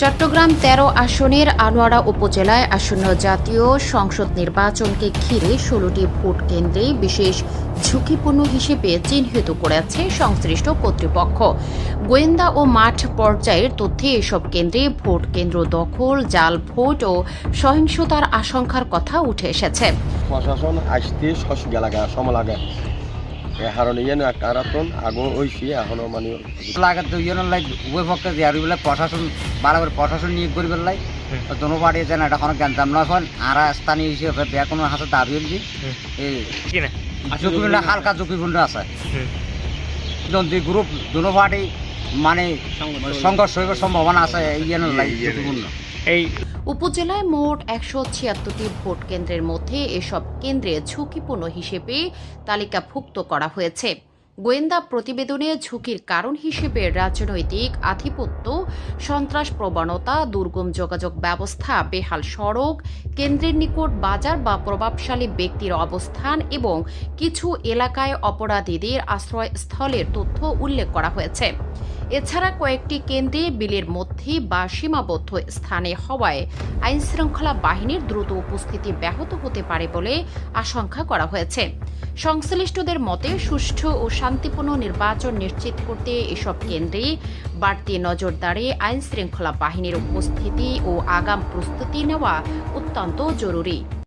চট্টগ্রাম তেরো আসনের আনোয়ারা উপজেলায় আসন্ন জাতীয় সংসদ নির্বাচনকে ঘিরে ষোলোটি ভোট কেন্দ্রে বিশেষ ঝুঁকিপূর্ণ হিসেবে চিহ্নিত করেছে সংশ্লিষ্ট কর্তৃপক্ষ। গোয়েন্দা ও মাঠ পর্যায়ের তথ্যে এসব কেন্দ্রে ভোট কেন্দ্র দখল, জাল ভোট ও সহিংসতার আশঙ্কার কথা উঠে এসেছে। প্রশাসন আসতে হারণে ইয়ানো একটা আগো হইছি এখনও মানে লাগাত তো ইয়ে উভয় পক্ষে যে আর প্রশাসন বারবার প্রশাসন নিয়োগ করি পেলাই দোনো পার্টি আছে এটা কোনো জ্ঞানতাম না এখন আর স্থানীয় হিসেবে বেয়া কোনো হাতে দাবি হলি ঝুঁকিপূর্ণ হালকা ঝুঁকিপূর্ণ আছে। যদি গ্রুপ দোনো পার্টি মানে সংঘর্ষ হইবার সম্ভাবনা আছে ইয়ে লাই ঝুঁকিপূর্ণ। এই উপজেলায় মোট একশো ছিয়াত্তরটি ভোট কেন্দ্রের মধ্যে এসব কেন্দ্রে ঝুঁকিপূর্ণ হিসেবে তালিকাভুক্ত করা হয়েছে। গোয়েন্দা প্রতিবেদনে ঝুঁকির কারণ হিসেবে রাজনৈতিক আধিপত্য, সন্ত্রাস প্রবণতা, দুর্গম যোগাযোগ ব্যবস্থা, বেহাল সড়ক, কেন্দ্রের নিকট বাজার বা প্রভাবশালী ব্যক্তির অবস্থান এবং কিছু এলাকায় অপরাধীদের আশ্রয়স্থলের তথ্য উল্লেখ করা হয়েছে। এছাড়া কয়েকটি কেন্দ্রে বিলের মধ্যে বা সীমাবদ্ধ স্থানে হওয়ায় আইনশৃঙ্খলা বাহিনীর দ্রুত উপস্থিতি ব্যাহত হতে পারে বলে আশঙ্কা করা হয়েছে। সংশ্লিষ্টদের মতে, সুষ্ঠু ও শান্তিপূর্ণ নির্বাচন নিশ্চিত করতে এসব কেন্দ্রে বাড়তি নজরদারি আইন শৃঙ্খলা বাহিনীর উপস্থিতি ও আগাম প্রস্তুতি নেওয়া অত্যন্ত জরুরি।